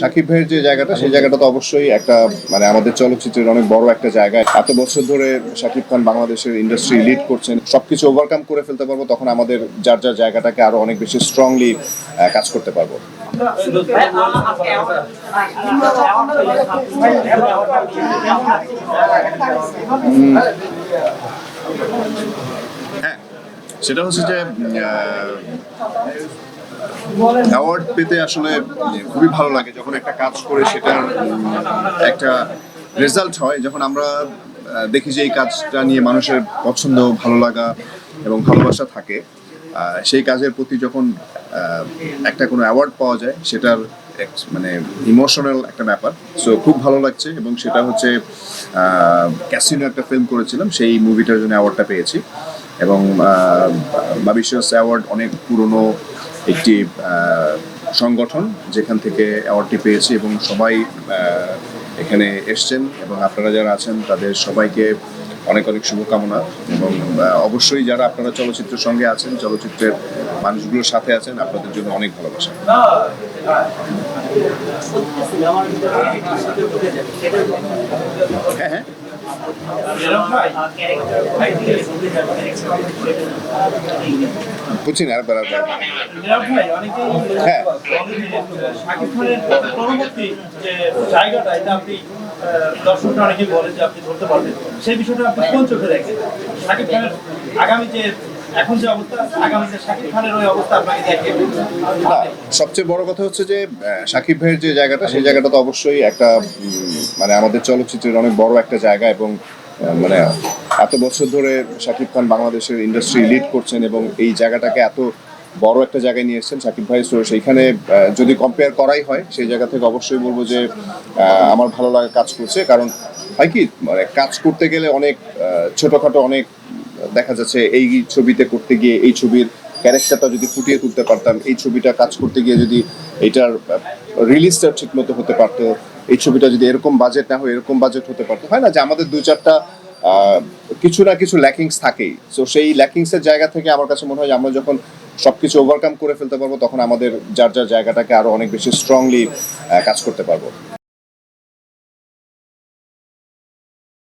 সাকিব ভাইয়ের যে জায়গাটা, সেই জায়গাটা তো অবশ্যই একটা মানে আমাদের চলচ্চিত্রের অনেক বড় একটা জায়গা। এত বছর ধরে সাকিব খান বাংলাদেশের ইন্ডাস্ট্রি লিড করছেন। সবকিছু ওভারকাম করে ফেলতে পারব, তখন আমাদের যার যার জায়গাটাকে আরও অনেক বেশি স্ট্রংলি কাজ করতে পারব। হ্যাঁ সেটা হচ্ছে যে অ্যাওয়ার্ড পেতে আসলে খুবই ভালো লাগে যখন একটা কাজ করে সেটার একটা রেজাল্ট হয়। যখন আমরা দেখি যে এই কাজটা নিয়ে মানুষের পছন্দ, ভালো লাগা এবং ভালোবাসা থাকে সেই কাজের প্রতি যখন একটা কোনো অ্যাওয়ার্ড পাওয়া যায়, সেটার মানে ইমোশনাল একটা ব্যাপার। সো খুব ভালো লাগছে এবং সেটা হচ্ছে ক্যাসিনো একটা ফিল্ম করেছিলাম, সেই মুভিটার জন্য অ্যাওয়ার্ডটা পেয়েছি। এবং বাবিশাস অ্যাওয়ার্ড অনেক পুরনো একটি সংগঠন যেখান থেকে অ্যাওয়ার্ডটি পেয়েছি এবং সবাই এখানে এসছেন এবং আপনারা যারা আছেন তাদের সবাইকে অনেক অনেক শুভকামনা এবং অবশ্যই যারা আপনারা চলচ্চিত্রের সঙ্গে আছেন, চলচ্চিত্রের মানুষগুলোর সাথে আছেন, আপনাদের জন্য অনেক ভালোবাসা। হ্যাঁ হ্যাঁ বুঝছি না আরেকবার আরেকবার। হ্যাঁ। শাকিব খানের পরবর্তী যে জায়গাটা এটা আপনি দর্শকরা অনেকে বলে যে আপনি ধরতে পারবেন। সেই বিষয়টা আপনি কোন চোখে দেখেন? শাকিব খানের আগামী যে এখন যে অবস্থা আগামীতে শাকিব খানের ওই অবস্থা আপনাকে দেখে না সবচেয়ে বড় কথা হচ্ছে যে সাকিব ভাইয়ের যে জায়গাটা সেই জায়গাটা তো অবশ্যই একটা মানে আমাদের চলচ্চিত্রের অনেক বড় একটা জায়গা এবং মানে এত বছর ধরে সাকিব খান বাংলাদেশের ইন্ডাস্ট্রি লিড করছেন এবং এই জায়গাটাকে এত বড় একটা জায়গায় নিয়ে এসেছেন সাকিব ভাই। তো সেইখানে যদি কম্পেয়ার করাই হয়, সেই জায়গা থেকে অবশ্যই বলব যে আমার ভালো লাগা কাজ করছে। কারণ হয় কি মানে কাজ করতে গেলে অনেক ছোটোখাটো অনেক দেখা যাচ্ছে, এই ছবিতে করতে গিয়ে এই ছবির ক্যারেক্টারটা যদি ফুটিয়ে তুলতে পারতাম, এই ছবিটা কাজ করতে গিয়ে যদি এটার রিলিজটা ঠিক মতো হতে পারতো এই ছবিটা যদি এরকম বাজেট না হয়, এরকম বাজেট হতে পারতো। হয় না যে আমাদের দু চারটা কিছু না কিছু ল্যাকিংস থাকেই। তো সেই ল্যাকিংসের জায়গা থেকে আমার কাছে মনে হয় আমরা যখন সবকিছু ওভারকাম করে ফেলতে পারব, তখন আমাদের যার যার জায়গাটাকে আরও অনেক বেশি স্ট্রংলি কাজ করতে পারব।